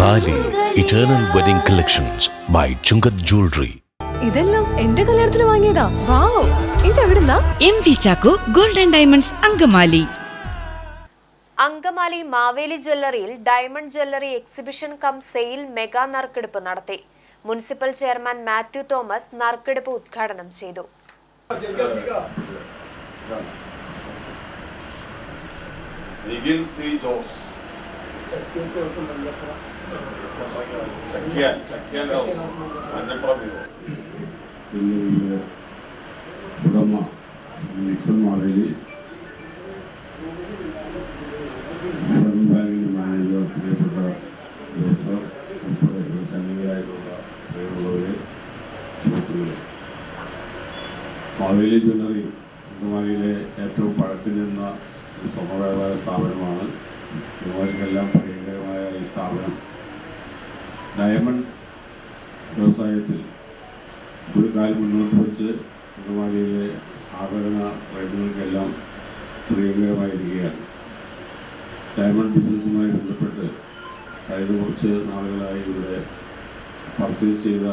Thali eternal wedding collections by Chungath jewellery ഇതെല്ലാം എന്റെ കല്യാണത്തിന് വാങ്ങിയതാ. Wow. ഇതെവിടുന്നാ? M V Chacko golden diamonds Angamaly. Angamaly Maveli ജ്വല്ലറിയിൽ diamond jewellery exhibition cum sale mega നറുക്കെടുപ്പ് നടത്തി. Municipal chairman Mathew Thomas നറുക്കെടുപ്പ് ഉദ്ഘാടനം ചെയ്തു. നിഖിൽ സി ജോസ് ചക്കിയാൻ ഹൗസ് മഞ്ഞപ്പുറം ഉടമ നിക്സൺ മാവേലി ബാങ്കിന്റെ മാനേജർ പ്രിയപ്പെട്ട ജോസഫ് ഉൾപ്പെടെ സന്നിഹിതരായിട്ടുള്ള പ്രിയമുള്ളവരെ സുഹൃത്തുക്കളെ മാവേലി ജ്വല്ലറി അങ്കമാലിയിലെ ഏറ്റവും പഴക്കം ചെന്ന ഒരു സ്ഥാപനമാണ് ഇവർക്കെല്ലാം പ്രിയങ്കരമായ ഈ സ്ഥാപനം. ഡയമണ്ട് വ്യവസായത്തിൽ ഒരു കാലം മുന്നോട്ട് വെച്ച് അങ്കമാലിയിലെ ആഭരണ പ്രേമികൾക്കെല്ലാം പ്രിയങ്കരമായിരിക്കുകയാണ് ഡയമണ്ട് ബിസിനസ്സുമായി ബന്ധപ്പെട്ട് കഴിഞ്ഞ കുറച്ച് നാളുകളായി ഇവിടെ പർച്ചേസ് ചെയ്ത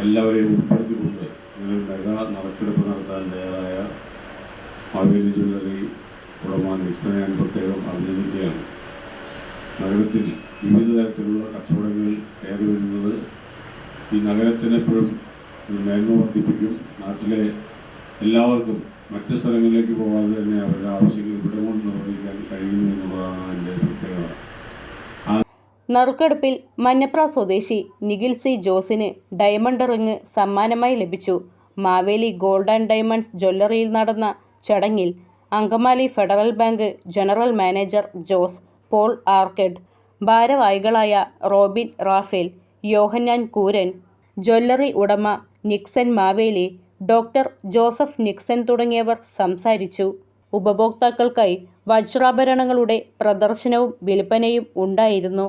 എല്ലാവരെയും ഉൾപ്പെടുത്തിക്കൊണ്ട് ഇങ്ങനെ മെഗാ നറുക്കെടുപ്പ് നടത്താൻ തയ്യാറായ മാവേലി ജ്വല്ലറി ഉടമ നിക്സനെ ഞാൻ പ്രത്യേകം അഭിനന്ദിക്കുകയാണ് നഗരത്തിൽ വിവിധ തരത്തിലുള്ള കച്ചവടങ്ങൾ കയറി വരുന്നത് ഈ നഗരത്തിനെപ്പോഴും ഒരു മേന്മ വർദ്ധിപ്പിക്കും. നാട്ടിലെ എല്ലാവർക്കും മറ്റ് സ്ഥലങ്ങളിലേക്ക് പോകാതെ തന്നെ അവരുടെ ആവശ്യങ്ങൾ ഇവിടെ കൊണ്ട് നിർവഹിക്കാൻ കഴിയുന്നു എന്നുള്ളതാണ് എന്റെ പ്രത്യേകത. നറുക്കെടുപ്പിൽ മഞ്ഞപ്ര സ്വദേശി നിഖിൽ സി ജോസിന് ഡയമണ്ട് റിങ് സമ്മാനമായി ലഭിച്ചു. മാവേലി ഗോൾഡ് ആൻഡ് ഡയമണ്ട്സ് ജ്വല്ലറിയിൽ നടന്ന ചടങ്ങിൽ Angamaly Federal Bank general manager Jose Paul arcade ഭാരവാഹികളായ റോബിൻ റാഫേൽ യോഹന്നാൻ കൂരൻ ജ്വല്ലറി ഉടമ നിക്സൻ മാവേലി ഡോക്ടർ ജോസഫ് നിക്സൻ തുടങ്ങിയവർ സംസാരിച്ചു. ഉപഭോക്താക്കൾക്കായി വജ്രാഭരണങ്ങളുടെ പ്രദർശനവും വിൽപ്പനയും ഉണ്ടായിരുന്നു.